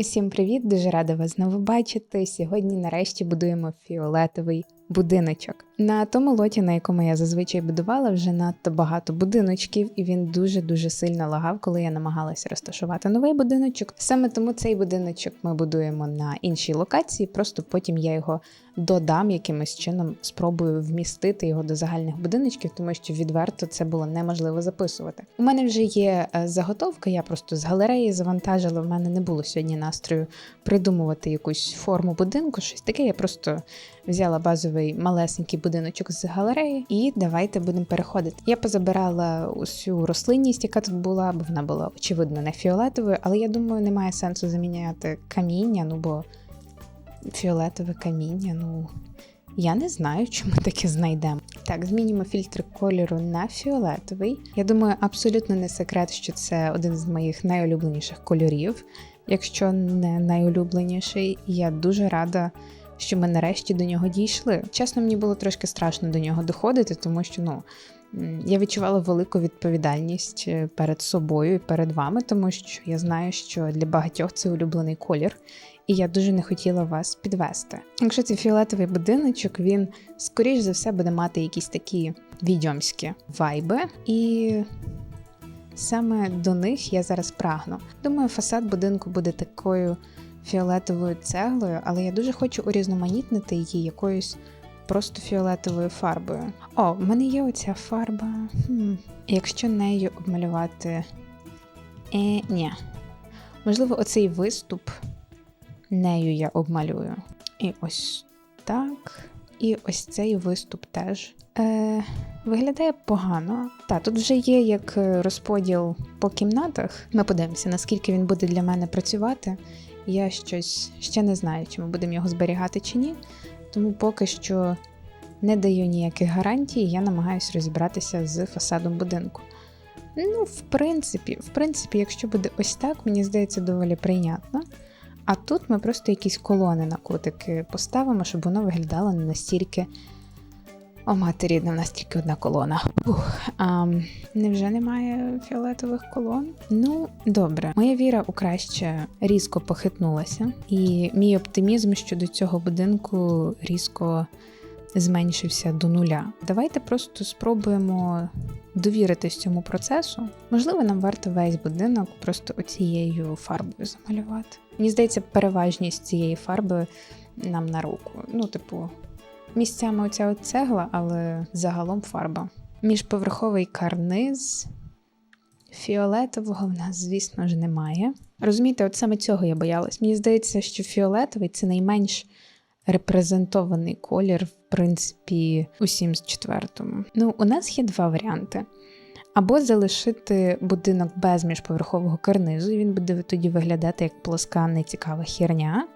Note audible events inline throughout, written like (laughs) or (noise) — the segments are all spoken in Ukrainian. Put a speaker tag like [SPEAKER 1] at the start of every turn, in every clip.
[SPEAKER 1] Усім привіт! Дуже рада вас знову бачити. Сьогодні нарешті будуємо фіолетовий будиночок. На тому лоті, на якому я зазвичай будувала, вже надто багато будиночків, і він дуже-дуже сильно лагав, коли я намагалася розташувати новий будиночок. Саме тому цей будиночок ми будуємо на іншій локації, просто потім я його додам якимось чином, спробую вмістити його до загальних будиночків, тому що відверто це було неможливо записувати. У мене вже є е, заготовка, я просто з галереї завантажила. В мене не було сьогодні настрою придумувати якусь форму будинку, щось таке. Я просто взяла базовий малесенький будиночок з галереї, і давайте будемо переходити. Я позабирала усю рослинність, яка тут була, бо вона була очевидно не фіолетовою, але я думаю, немає сенсу заміняти каміння, ну бо фіолетове каміння, ну. Я не знаю, (laughs) чи ми таке знайдемо. Так, змінюємо фільтр кольору на фіолетовий. Я думаю, абсолютно не секрет, що це один з моїх найулюбленіших кольорів, якщо не найулюбленіший. Я дуже рада, що ми нарешті до нього дійшли. Чесно, мені було трошки страшно до нього доходити, тому що ну. Я відчувала велику відповідальність е, перед собою і перед вами, тому що я знаю, що для багатьох це улюблений колір, і я дуже не хотіла вас підвести. Якщо це фіолетовий будиночок, він скоріш за все буде мати якісь такі відьомські вайби, і саме до них я зараз прагну. Думаю, фасад будинку буде такою фіолетовою цеглою, але я дуже хочу урізноманітнити її якоюсь просто фіолетовою фарбою. О, в мене є оця фарба. Хм. Якщо нею обмалювати. Е, ні. Можливо, оцей виступ нею я обмалюю. І ось так. І ось цей виступ теж. Е, виглядає погано. Та, тут вже є як е, розподіл по кімнатах. Ми подивимося, наскільки він буде для мене працювати. Я щось ще не знаю, чи ми будемо його зберігати чи ні. Тому поки що не даю ніяких гарантій, я намагаюся розібратися з фасадом будинку. Ну, в принципі, в принципі, якщо буде ось так, мені здається, доволі прийнятно. А тут ми просто якісь колони на кутики поставимо, щоб воно виглядало не настільки. О, мати рідна, в нас тільки одна колона. Ух, а, невже немає фіолетових колон? Ну, добре. Моя віра у краще різко похитнулася, і мій оптимізм щодо цього будинку різко зменшився до нуля. Давайте просто спробуємо довіритись цьому процесу. Можливо, нам варто весь будинок просто оцією фарбою замалювати. Мені здається, переважність цієї фарби нам на руку. Ну, типу, місцями оця от цегла, але загалом фарба. Міжповерховий карниз. Фіолетового в нас, звісно ж, немає. Розумієте, от саме цього я боялась. Мені здається, що фіолетовий це найменш репрезентований колір, в принципі, у 74-му. Ну, у нас є два варіанти. Або залишити будинок без міжповерхового карнизу, і він буде тоді виглядати як плоска нецікава херня,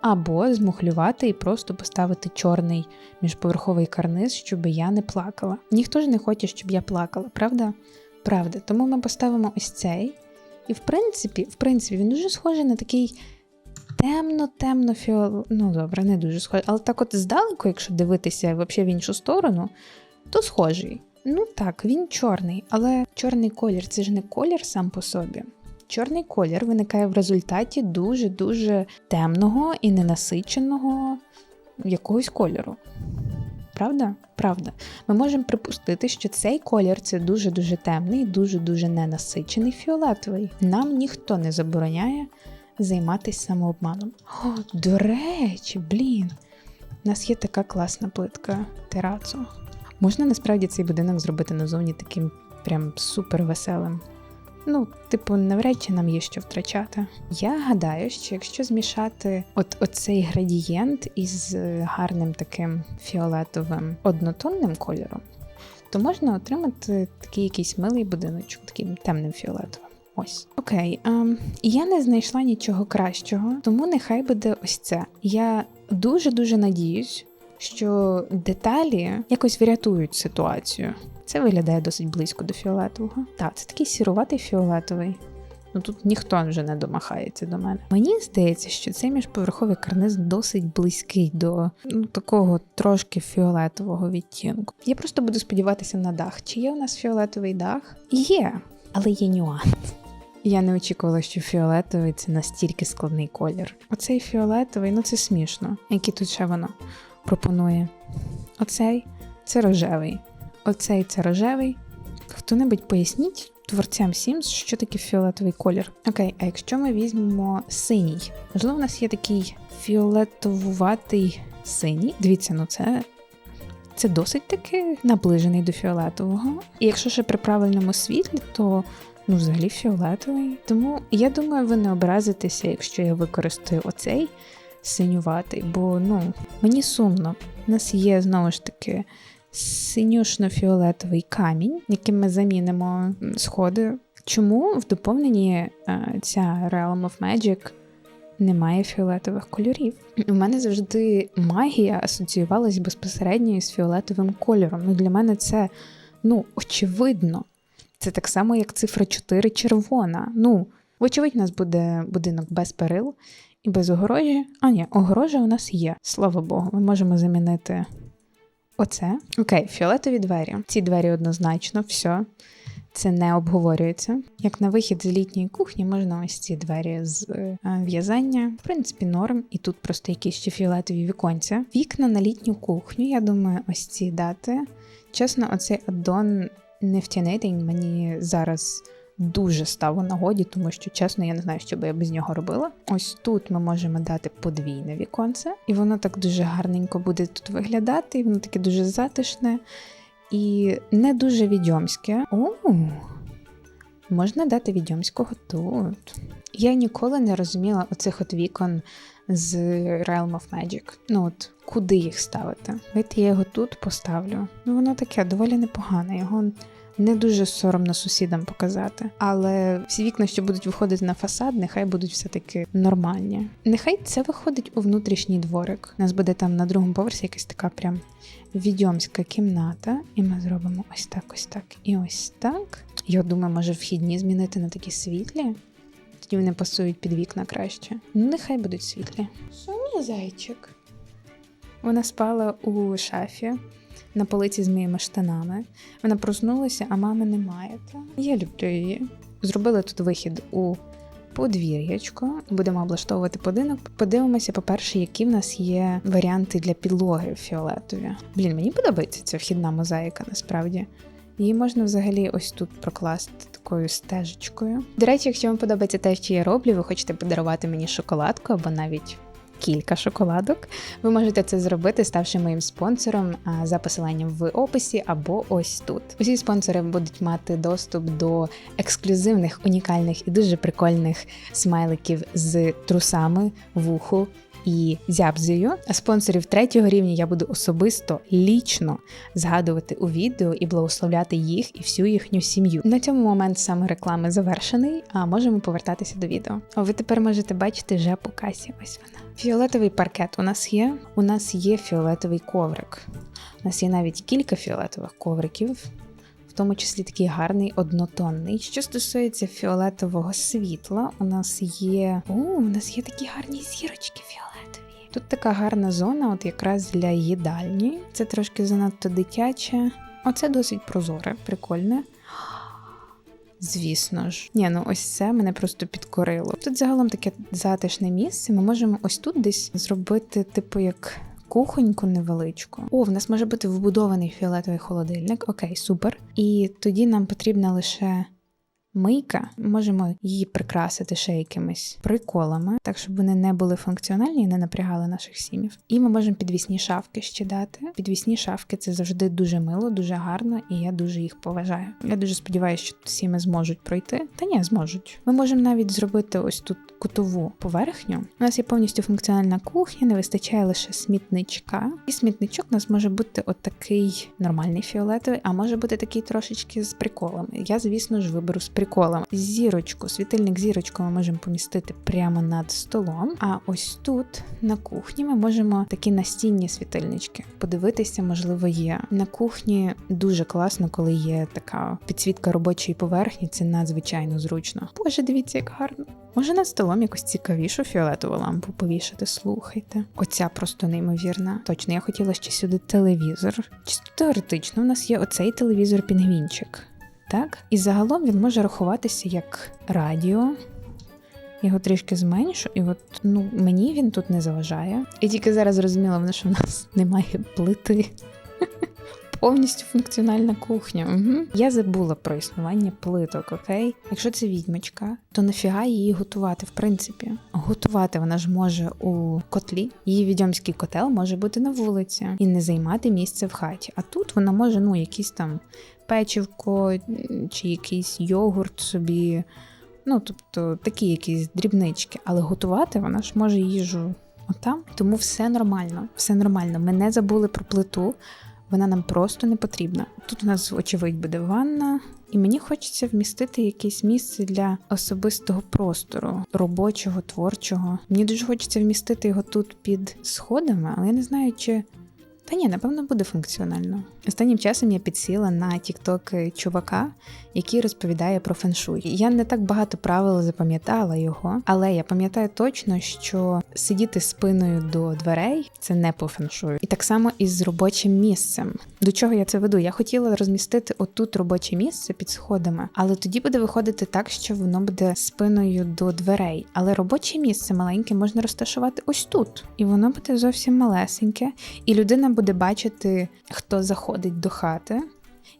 [SPEAKER 1] або змухлювати і просто поставити чорний міжповерховий карниз, щоб я не плакала. Ніхто ж не хоче, щоб я плакала, правда? Правда. Тому ми поставимо ось цей. І в принципі, в принципі, він дуже схожий на такий темно-темно фіол... Ну, добре, не дуже схожий. Але так от здалеку, якщо дивитися взагалі в іншу сторону, то схожий. Ну так, він чорний, але чорний колір це ж не колір сам по собі. Чорний колір виникає в результаті дуже-дуже темного і ненасиченого якогось кольору. Правда? Правда. Ми можемо припустити, що цей колір це дуже-дуже темний, дуже-дуже ненасичений фіолетовий. Нам ніхто не забороняє займатися самообманом. О, до речі, блін, у нас є така класна плитка терацу. Можна насправді цей будинок зробити назовні таким прям супер веселим. Ну, типу, навряд чи нам є що втрачати. Я гадаю, що якщо змішати от оцей градієнт із е, гарним таким фіолетовим однотонним кольором, то можна отримати такий якийсь милий будиночок, таким темним фіолетовим. Ось. Окей, ем, я не знайшла нічого кращого, тому нехай буде ось це. Я дуже-дуже надіюсь, що деталі якось врятують ситуацію. Це виглядає досить близько до фіолетового. Так, це такий сіруватий фіолетовий. Ну тут ніхто вже не домахається до мене. Мені здається, що цей міжповерховий карниз досить близький до ну, такого трошки фіолетового відтінку. Я просто буду сподіватися на дах. Чи є у нас фіолетовий дах? Є, але є нюанс. Я не очікувала, що фіолетовий це настільки складний колір. Оцей фіолетовий, ну це смішно. Який тут ще воно пропонує? Оцей це рожевий. Оцей це рожевий. Хто-небудь поясніть творцям Sims, що таке фіолетовий колір. Окей, а якщо ми візьмемо синій, можливо, у нас є такий фіолетовуватий синій. Дивіться, ну це. Це досить таки наближений до фіолетового. І якщо ще при правильному світлі, то ну, взагалі фіолетовий. Тому я думаю, ви не образитеся, якщо я використаю оцей синюватий, бо ну, мені сумно. У нас є знову ж таки синюшно-фіолетовий камінь, яким ми замінимо сходи. Чому в доповненні е, ця Realm of Magic немає фіолетових кольорів? У мене завжди магія асоціювалась безпосередньо з фіолетовим кольором. Ну, для мене це ну, очевидно. Це так само, як цифра 4 червона. Ну, вочевидь, у нас буде будинок без перил і без огорожі. А ні, огорожа у нас є. Слава Богу, ми можемо замінити оце. Окей, фіолетові двері. Ці двері однозначно, все. Це не обговорюється. Як на вихід з літньої кухні можна ось ці двері з е, в'язання. В принципі, норм. І тут просто якісь ще фіолетові віконця. Вікна на літню кухню. Я думаю, ось ці дати. Чесно, оцей аддон Nifty мені зараз дуже став у нагоді, тому що чесно, я не знаю, що би я без нього робила. Ось тут ми можемо дати подвійне віконце, і воно так дуже гарненько буде тут виглядати, і воно таке дуже затишне і не дуже відьомське. О, можна дати відьомського тут. Я ніколи не розуміла оцих от вікон з Realm of Magic. Ну от куди їх ставити? Давайте я його тут поставлю. Ну воно таке доволі непогане. Його не дуже соромно сусідам показати. Але всі вікна, що будуть виходити на фасад, нехай будуть все-таки нормальні. Нехай це виходить у внутрішній дворик. У нас буде там на другому поверсі якась така прям відьомська кімната. І ми зробимо ось так, ось так і ось так. Я думаю, може вхідні змінити на такі світлі. Тоді вони пасують під вікна краще. Ну, нехай будуть світлі. Що зайчик? Вона спала у шафі на полиці з моїми штанами. Вона проснулася, а мами немає. Та я люблю її. Зробили тут вихід у подвір'ячко. Будемо облаштовувати будинок. Подивимося, по-перше, які в нас є варіанти для підлоги фіолетові. Блін, мені подобається ця вхідна мозаїка, насправді. Її можна взагалі ось тут прокласти такою стежечкою. До речі, якщо вам подобається те, що я роблю, ви хочете подарувати мені шоколадку або навіть кілька шоколадок. Ви можете це зробити, ставши моїм спонсором за посиланням в описі або ось тут. Усі спонсори будуть мати доступ до ексклюзивних, унікальних і дуже прикольних смайликів з трусами, вуху. І зябзею, а спонсорів третього рівня я буду особисто лічно згадувати у відео і благословляти їх і всю їхню сім'ю. На цьому момент саме реклами завершений, а можемо повертатися до відео. А ви тепер можете бачити вже по касі. Ось вона. Фіолетовий паркет у нас є. У нас є фіолетовий коврик. У нас є навіть кілька фіолетових ковриків. В тому числі такий гарний однотонний. Що стосується фіолетового світла, у нас є. О, у нас є такі гарні зірочки фіолетові. Тут така гарна зона, от якраз для їдальні. Це трошки занадто дитяче. Оце досить прозоре, прикольне. Звісно ж, ні, ну ось це мене просто підкорило. Тут загалом таке затишне місце. Ми можемо ось тут десь зробити, типу, як кухоньку невеличку. О, в нас може бути вбудований фіолетовий холодильник. Окей, супер. І тоді нам потрібна лише мийка. Можемо її прикрасити ще якимись приколами, так щоб вони не були функціональні і не напрягали наших сім'їв. І ми можемо підвісні шафки ще дати. Підвісні шафки це завжди дуже мило, дуже гарно, і я дуже їх поважаю. Я дуже сподіваюся, що всі ми зможуть пройти. Та ні, зможуть. Ми можемо навіть зробити ось тут кутову поверхню. У нас є повністю функціональна кухня, не вистачає лише смітничка. І смітничок у нас може бути отакий нормальний фіолетовий, а може бути такий трошечки з приколами. Я, звісно ж, виберу з приколами. Зірочку, світильник зірочку ми можемо помістити прямо над столом. А ось тут на кухні ми можемо такі настінні світильнички. Подивитися, можливо, є. На кухні дуже класно, коли є така підсвітка робочої поверхні. Це надзвичайно зручно. Боже, дивіться, як гарно. Може над столом якусь цікавішу фіолетову лампу повішати, слухайте. Оця просто неймовірна. Точно, я хотіла ще сюди телевізор. Чисто теоретично, у нас є оцей телевізор-пінгвінчик. Так. І загалом він може рахуватися як радіо. Його трішки зменшу, і от ну мені він тут не заважає. І тільки зараз зрозуміла, що в нас немає плити. Повністю функціональна кухня. Угу. Я забула про існування плиток, окей? Якщо це відьмочка, то нафіга її готувати, в принципі. Готувати вона ж може у котлі. Її відьомський котел може бути на вулиці і не займати місце в хаті. А тут вона може, ну, якийсь там печивко чи якийсь йогурт собі. Ну, тобто такі якісь дрібнички, але готувати вона ж може їжу отам. Тому все нормально, все нормально. Ми не забули про плиту, вона нам просто не потрібна. Тут у нас, очевидь, буде ванна, і мені хочеться вмістити якесь місце для особистого простору, робочого, творчого. Мені дуже хочеться вмістити його тут під сходами, але я не знаю, чи. Та ні, напевно, буде функціонально. Останнім часом я підсіла на тікток чувака, який розповідає про феншуй. Я не так багато правил запам'ятала його, але я пам'ятаю точно, що сидіти спиною до дверей це не по феншую. І так само і з робочим місцем. До чого я це веду? Я хотіла розмістити отут робоче місце під сходами, але тоді буде виходити так, що воно буде спиною до дверей. Але робоче місце маленьке можна розташувати ось тут, і воно буде зовсім малесеньке, і людина буде бачити, хто заходить до хати.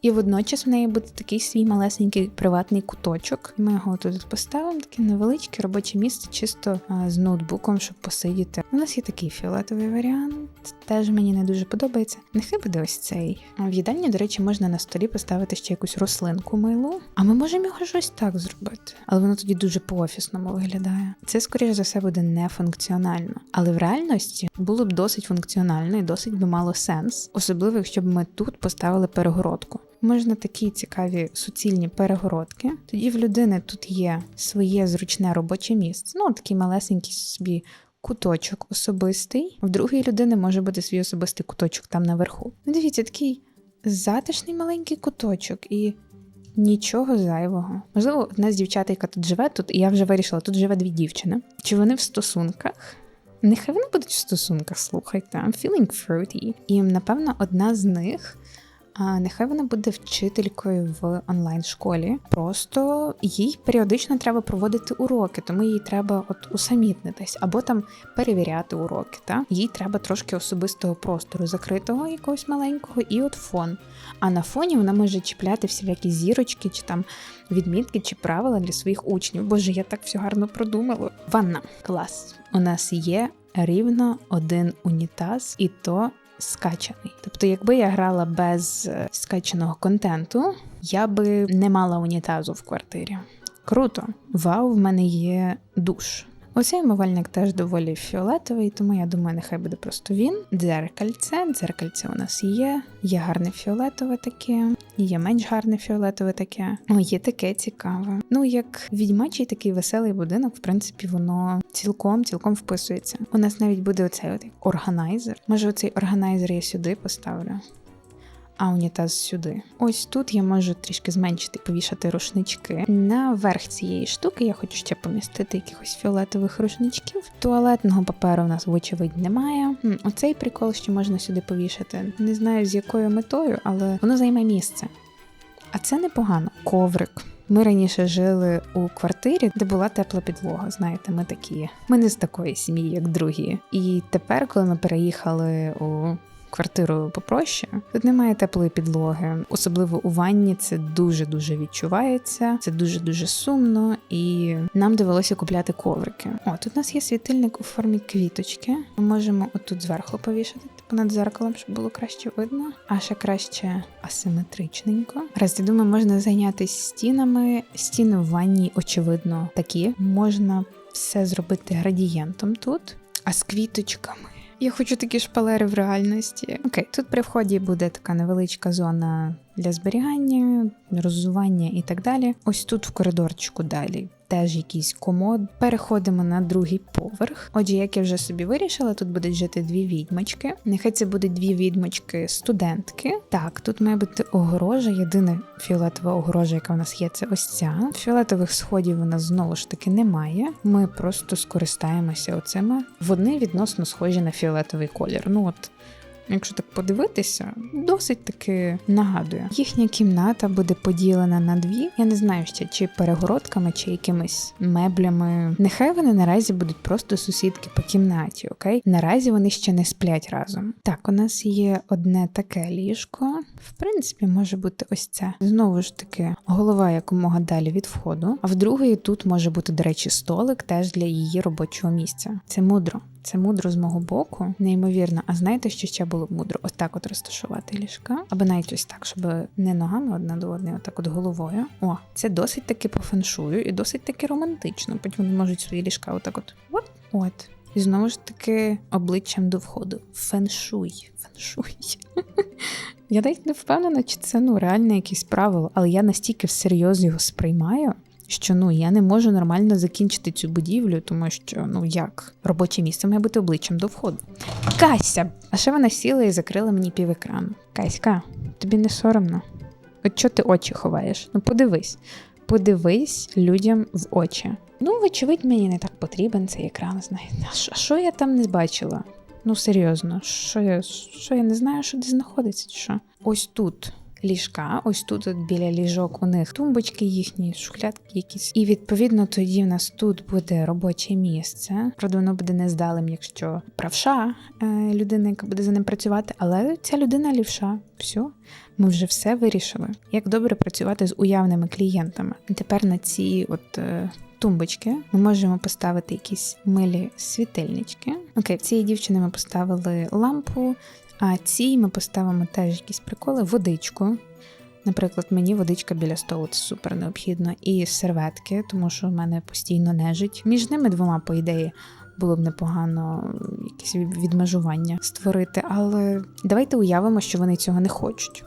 [SPEAKER 1] І водночас в неї буде такий свій малесенький приватний куточок. Ми його тут поставимо, таке невеличке робоче місце, чисто з ноутбуком, щоб посидіти. У нас є такий фіолетовий варіант, теж мені не дуже подобається. Нехай буде ось цей. В їдальні, до речі, можна на столі поставити ще якусь рослинку милу. А ми можемо його щось так зробити. Але воно тоді дуже по-офісному виглядає. Це, скоріш за все, буде нефункціонально. Але в реальності було б досить функціонально і досить би мало сенс, особливо якщо б ми тут поставили перегородку. Можна такі цікаві суцільні перегородки. Тоді в людини тут є своє зручне робоче місце. Ну, такий малесенький собі куточок особистий. В другої людини може бути свій особистий куточок там наверху. Ну, дивіться, такий затишний маленький куточок і. Нічого зайвого. Можливо, одна з дівчат, яка тут живе, тут і я вже вирішила, тут живе дві дівчини. Чи вони в стосунках? Нехай вони будуть в стосунках, слухайте. I'm feeling fruity. І напевно одна з них а нехай вона буде вчителькою в онлайн-школі. Просто їй періодично треба проводити уроки, тому їй треба от усамітнитись або там перевіряти уроки. Та їй треба трошки особистого простору, закритого якогось маленького, і от фон. А на фоні вона може чіпляти всілякі зірочки, чи там відмітки, чи правила для своїх учнів. Боже, я так все гарно продумала. Ванна клас. У нас є рівно один унітаз, і то скачаний. Тобто, якби я грала без скаченого скачаного контенту, я би не мала унітазу в квартирі. Круто! Вау, в мене є душ. Оцей умивальник теж доволі фіолетовий, тому я думаю, нехай буде просто він. Дзеркальце. Дзеркальце у нас є. Є гарне фіолетове таке, є менш гарне фіолетове таке. О, є таке цікаве. Ну, як відьмачий такий веселий будинок, в принципі, воно цілком цілком вписується. У нас навіть буде оцей от органайзер. Може, оцей органайзер я сюди поставлю а унітаз сюди. Ось тут я можу трішки зменшити, повішати рушнички. На верх цієї штуки я хочу ще помістити якихось фіолетових рушничків. Туалетного паперу у нас, вочевидь, немає. Оцей прикол, що можна сюди повішати. Не знаю з якою метою, але воно займе місце. А це непогано. Коврик. Ми раніше жили у квартирі, де була тепла підлога. Знаєте, ми такі. Ми не з такої сім'ї, як другі. І тепер, коли ми переїхали у квартиру попроще. Тут немає теплої підлоги, особливо у ванні це дуже дуже відчувається. Це дуже дуже сумно, і нам довелося купляти коврики. О, тут у нас є світильник у формі квіточки. Ми можемо отут зверху повішати, типу над зеркалом, щоб було краще видно, а ще краще асиметричненько. Раз я думаю, можна зайнятися стінами. Стіни в ванні, очевидно, такі. Можна все зробити градієнтом тут, а з квіточками. Я хочу такі шпалери в реальності. Окей, тут при вході буде така невеличка зона для зберігання, роззування і так далі. Ось тут в коридорчику далі теж якийсь комод. Переходимо на другий поверх. Отже, як я вже собі вирішила, тут будуть жити дві відьмочки. Нехай це будуть дві відьмочки студентки. Так, тут має бути огорожа. Єдина фіолетова огорожа, яка в нас є, це ось ця. Фіолетових сходів нас знову ж таки немає. Ми просто скористаємося оцими. Вони відносно схожі на фіолетовий колір. Ну от якщо так подивитися, досить таки нагадує. Їхня кімната буде поділена на дві. Я не знаю ще чи перегородками, чи якимись меблями. Нехай вони наразі будуть просто сусідки по кімнаті, окей? Наразі вони ще не сплять разом. Так, у нас є одне таке ліжко. В принципі, може бути ось це. Знову ж таки, голова якомога далі від входу. А в другої тут може бути, до речі, столик теж для її робочого місця. Це мудро. Це мудро з мого боку, неймовірно. А знаєте, що ще було б мудро? Ось так от розташувати ліжка, або навіть ось так, щоб не ногами одна до одної, отак от головою. О, це досить таки по феншую і досить таки романтично. Потім вони можуть свої ліжка отак от. От. От. І знову ж таки обличчям до входу. Феншуй. Феншуй. (laughs) Я навіть не впевнена, чи це ну реальне якесь правило, але я настільки всерйоз його сприймаю. Що ну я не можу нормально закінчити цю будівлю, тому що ну як робоче місце має бути обличчям до входу. Кася! А ще вона сіла і закрила мені півекрану. Каська, тобі не соромно? От чого ти очі ховаєш? Ну подивись, подивись людям в очі. Ну, вочевидь, мені не так потрібен цей екран. А що я там не бачила? Ну серйозно, що я що я не знаю, що де знаходиться? що? Ось тут ліжка, ось тут от біля ліжок у них тумбочки їхні, шухлядки якісь. І відповідно тоді в нас тут буде робоче місце. Правда, воно буде нездалим, якщо правша е, людина, яка буде за ним працювати, але ця людина лівша. Все, ми вже все вирішили. Як добре працювати з уявними клієнтами. І тепер на ці от. Е, тумбочки ми можемо поставити якісь милі світильнички. Окей, цієї дівчини ми поставили лампу, а цій ми поставимо теж якісь приколи, водичку. Наприклад, мені водичка біля столу це супер необхідно, і серветки, тому що в мене постійно нежить. Між ними двома, по ідеї, було б непогано якесь відмежування створити, але давайте уявимо, що вони цього не хочуть.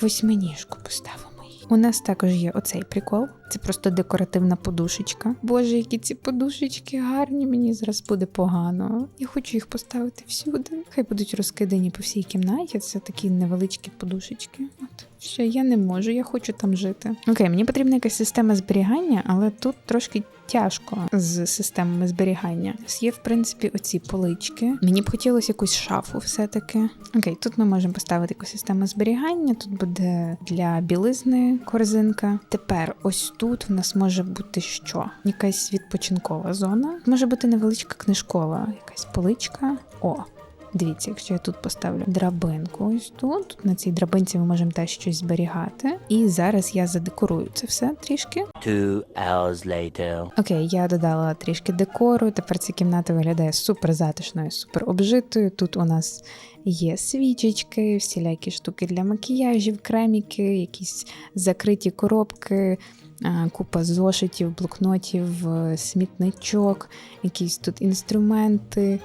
[SPEAKER 1] Восьминіжку поставимо. У нас також є оцей прикол. Це просто декоративна подушечка. Боже, які ці подушечки гарні, мені зараз буде погано. Я хочу їх поставити всюди. Хай будуть розкидані по всій кімнаті. Це такі невеличкі подушечки. От що я не можу, я хочу там жити. Окей, мені потрібна якась система зберігання, але тут трошки тяжко з системами зберігання. Є, в принципі, оці полички. Мені б хотілося якусь шафу все-таки. Окей, тут ми можемо поставити якусь систему зберігання. Тут буде для білизни корзинка. Тепер ось тут в нас може бути що? Якась відпочинкова зона. Може бути невеличка книжкова, якась поличка. О, Дивіться, якщо я тут поставлю драбинку, ось тут на цій драбинці ми можемо теж щось зберігати. І зараз я задекорую це все трішки.
[SPEAKER 2] Two hours later.
[SPEAKER 1] Окей, я додала трішки декору. Тепер ця кімната виглядає супер затишною, супер обжитою. Тут у нас є свічечки, всілякі штуки для макіяжів, креміки, якісь закриті коробки. Купа зошитів, блокнотів, смітничок, якісь тут інструменти,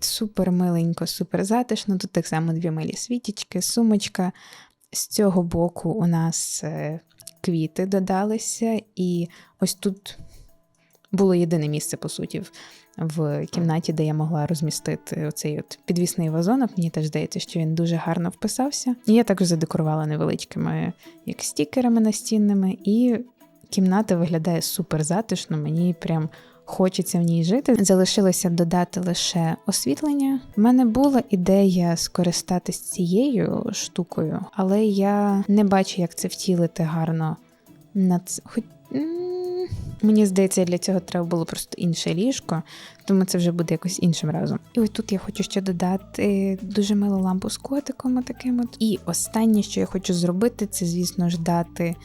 [SPEAKER 1] Супер миленько, супер затишно. Тут так само дві милі світічки, сумочка. З цього боку у нас е, квіти додалися, і ось тут було єдине місце, по суті, в кімнаті, де я могла розмістити оцей от підвісний вазонок. Мені теж здається, що він дуже гарно вписався. І я також задекорувала невеличкими як стікерами настінними, і кімната виглядає супер затишно. Мені прям хочеться в ній жити. Залишилося додати лише освітлення. У мене була ідея скористатись цією штукою, але я не бачу, як це втілити гарно на це. Хоч Мені здається, для цього треба було просто інше ліжко, тому це вже буде якось іншим разом. І ось тут я хочу ще додати дуже милу лампу з котиком. таким от. І останнє, що я хочу зробити, це, звісно ж, дати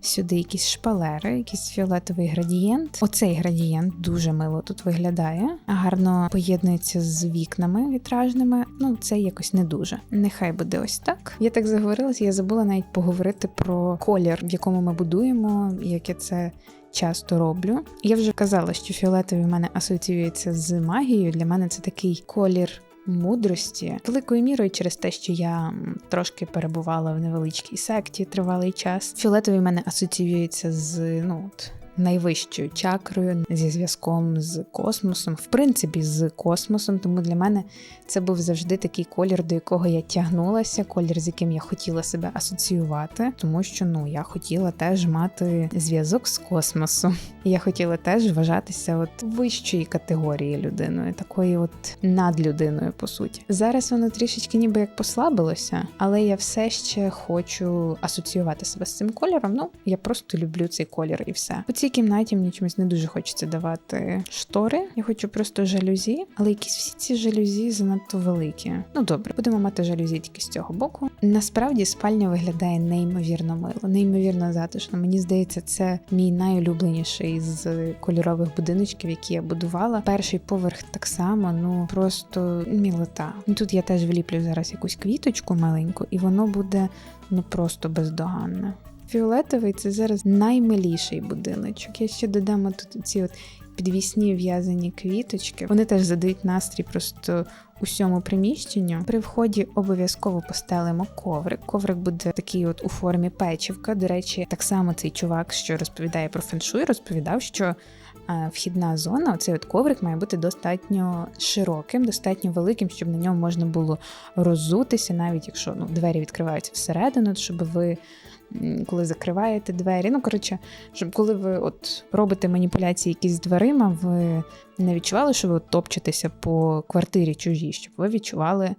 [SPEAKER 1] сюди якісь шпалери, якийсь фіолетовий градієнт. Оцей градієнт дуже мило тут виглядає, гарно поєднується з вікнами вітражними. Ну, це якось не дуже. Нехай буде ось так. Я так заговорилася, я забула навіть поговорити про колір, в якому ми будуємо, яке це. Часто роблю. Я вже казала, що фіолетовий в мене асоціюється з магією. Для мене це такий колір мудрості, великою мірою через те, що я трошки перебувала в невеличкій секті тривалий час. Фіолетовий в мене асоціюється з ну от. Найвищою чакрою зі зв'язком з космосом, в принципі, з космосом. Тому для мене це був завжди такий колір, до якого я тягнулася, колір, з яким я хотіла себе асоціювати, тому що ну я хотіла теж мати зв'язок з космосом. Я хотіла теж вважатися от вищої категорії людиною, такою от надлюдиною, по суті. Зараз воно трішечки ніби як послабилося, але я все ще хочу асоціювати себе з цим кольором. Ну я просто люблю цей колір і все. У цій кімнаті мені чомусь не дуже хочеться давати штори. Я хочу просто жалюзі, але якісь всі ці жалюзі занадто великі. Ну добре, будемо мати жалюзі тільки з цього боку. Насправді спальня виглядає неймовірно мило, неймовірно затишно. Мені здається, це мій найулюбленіший з кольорових будиночків, які я будувала. Перший поверх так само, ну просто мілота. Тут я теж вліплю зараз якусь квіточку маленьку, і воно буде ну просто бездоганне. Фіолетовий це зараз наймиліший будиночок. Я ще додам тут ці от підвісні в'язані квіточки. Вони теж задають настрій просто усьому приміщенню. При вході обов'язково постелимо коврик. Коврик буде такий от у формі печівка. До речі, так само цей чувак, що розповідає про феншуй, розповідав, що е, вхідна зона, оцей от коврик має бути достатньо широким, достатньо великим, щоб на ньому можна було роззутися, навіть якщо ну, двері відкриваються всередину, щоб ви. Коли закриваєте двері, ну коротше, щоб коли ви от робите маніпуляції якісь з дверима, ви не відчували, що ви топчетеся по квартирі чужій, щоб ви відчували,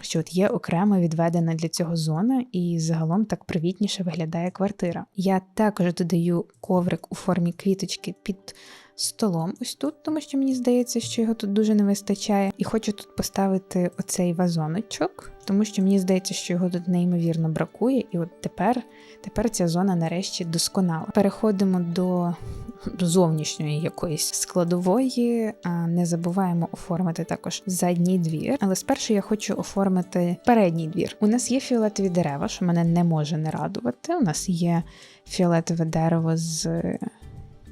[SPEAKER 1] що от є окремо відведена для цього зона, і загалом так привітніше виглядає квартира. Я також додаю коврик у формі квіточки під столом ось тут, тому що мені здається, що його тут дуже не вистачає. І хочу тут поставити оцей вазоночок, тому що мені здається, що його тут неймовірно бракує. І от тепер, тепер ця зона нарешті досконала. Переходимо до. До зовнішньої якоїсь складової а, не забуваємо оформити також задній двір. Але спершу я хочу оформити передній двір. У нас є фіолетові дерева, що мене не може не радувати. У нас є фіолетове дерево з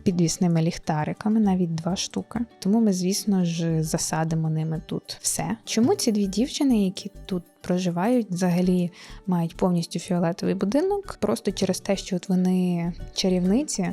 [SPEAKER 1] підвісними ліхтариками, навіть два штуки. Тому ми, звісно ж, засадимо ними тут все. Чому ці дві дівчини, які тут проживають, взагалі мають повністю фіолетовий будинок? Просто через те, що от вони чарівниці.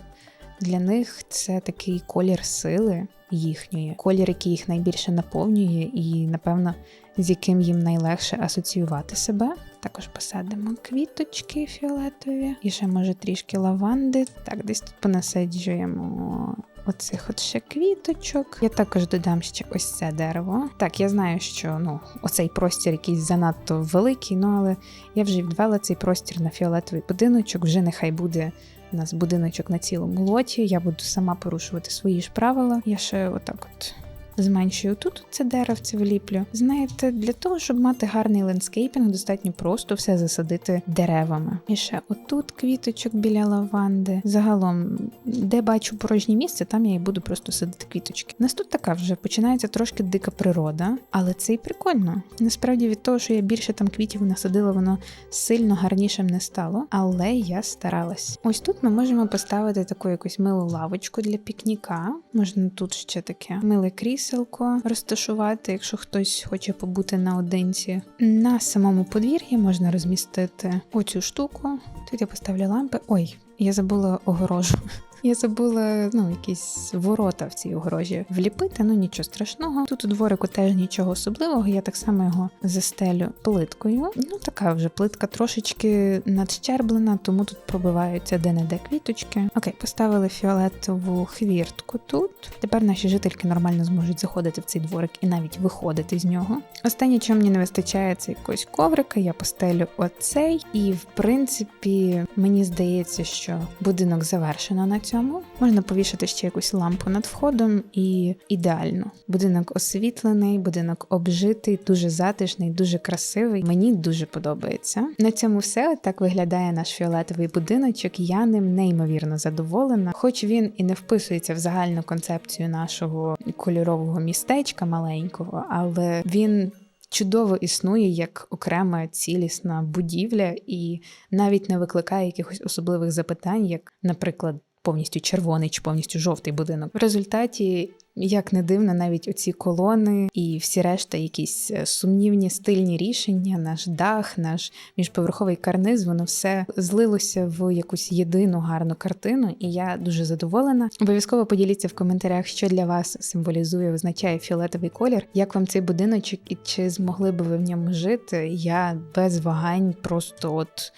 [SPEAKER 1] Для них це такий колір сили їхньої, колір, який їх найбільше наповнює, і, напевно, з яким їм найлегше асоціювати себе. Також посадимо квіточки фіолетові, і ще може трішки лаванди. Так, десь тут понасаджуємо оцих от ще квіточок. Я також додам ще ось це дерево. Так, я знаю, що ну оцей простір якийсь занадто великий, ну але я вже відвела цей простір на фіолетовий будиночок. Вже нехай буде у нас будиночок на цілому лоті. Я буду сама порушувати свої ж правила. Я ще отак от. Зменшую тут це деревце вліплю. Знаєте, для того, щоб мати гарний ландскейпінг, достатньо просто все засадити деревами. І ще отут квіточок біля лаванди. Загалом, де бачу порожнє місце, там я і буду просто садити квіточки. У нас тут така вже починається трошки дика природа, але це і прикольно. Насправді від того, що я більше там квітів насадила, воно сильно гарнішим не стало, але я старалась. Ось тут ми можемо поставити таку якусь милу лавочку для пікніка. Можна тут ще таке миле кріселко розташувати, якщо хтось хоче побути наодинці. На самому подвір'ї можна розмістити оцю штуку. Тут я поставлю лампи. Ой, я забула огорожу. Я забула ну, якісь ворота в цій огорожі вліпити, ну нічого страшного. Тут у дворику теж нічого особливого. Я так само його застелю плиткою. Ну така вже плитка трошечки надщерблена, тому тут пробиваються де-не-де квіточки. Окей, поставили фіолетову хвіртку тут. Тепер наші жительки нормально зможуть заходити в цей дворик і навіть виходити з нього. Останнє, чого мені не вистачає, це якогось коврика. Я постелю оцей, і в принципі мені здається, що будинок завершено на цьому. Можна повішати ще якусь лампу над входом, і ідеально. Будинок освітлений, будинок обжитий, дуже затишний, дуже красивий. Мені дуже подобається. На цьому все так виглядає наш фіолетовий будиночок. Я ним неймовірно задоволена, хоч він і не вписується в загальну концепцію нашого кольорового містечка маленького, але він. Чудово існує як окрема цілісна будівля і навіть не викликає якихось особливих запитань, як, наприклад, повністю червоний чи повністю жовтий будинок. В результаті Як не дивно, навіть оці колони і всі решта, якісь е, сумнівні стильні рішення, наш дах, наш міжповерховий карниз, воно все злилося в якусь єдину гарну картину, і я дуже задоволена. Обов'язково поділіться в коментарях, що для вас символізує, означає фіолетовий колір. Як вам цей будиночок і чи змогли би ви в ньому жити? Я без вагань просто от.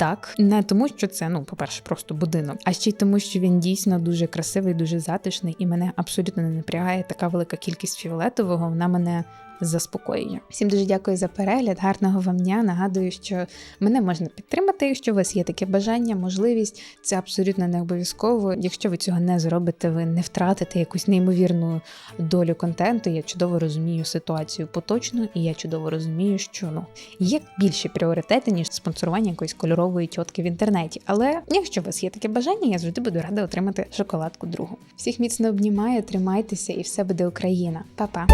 [SPEAKER 1] Так, не тому, що це, ну, по-перше, просто будинок, а ще й тому, що він дійсно дуже красивий, дуже затишний, і мене абсолютно не напрягає така велика кількість фіолетового. Вона мене заспокоює. Всім дуже дякую за перегляд. Гарного вам дня. Нагадую, що мене можна підтримати, якщо у вас є таке бажання, можливість. Це абсолютно не обов'язково. Якщо ви цього не зробите, ви не втратите якусь неймовірну долю контенту. Я чудово розумію ситуацію поточну, і я чудово розумію, що ну є більші пріоритети ніж спонсорування якоїсь кольорової тітки в інтернеті. Але якщо у вас є таке бажання, я завжди буду рада отримати шоколадку другу. Всіх міцно обнімаю, тримайтеся, і все буде Україна. Па-па!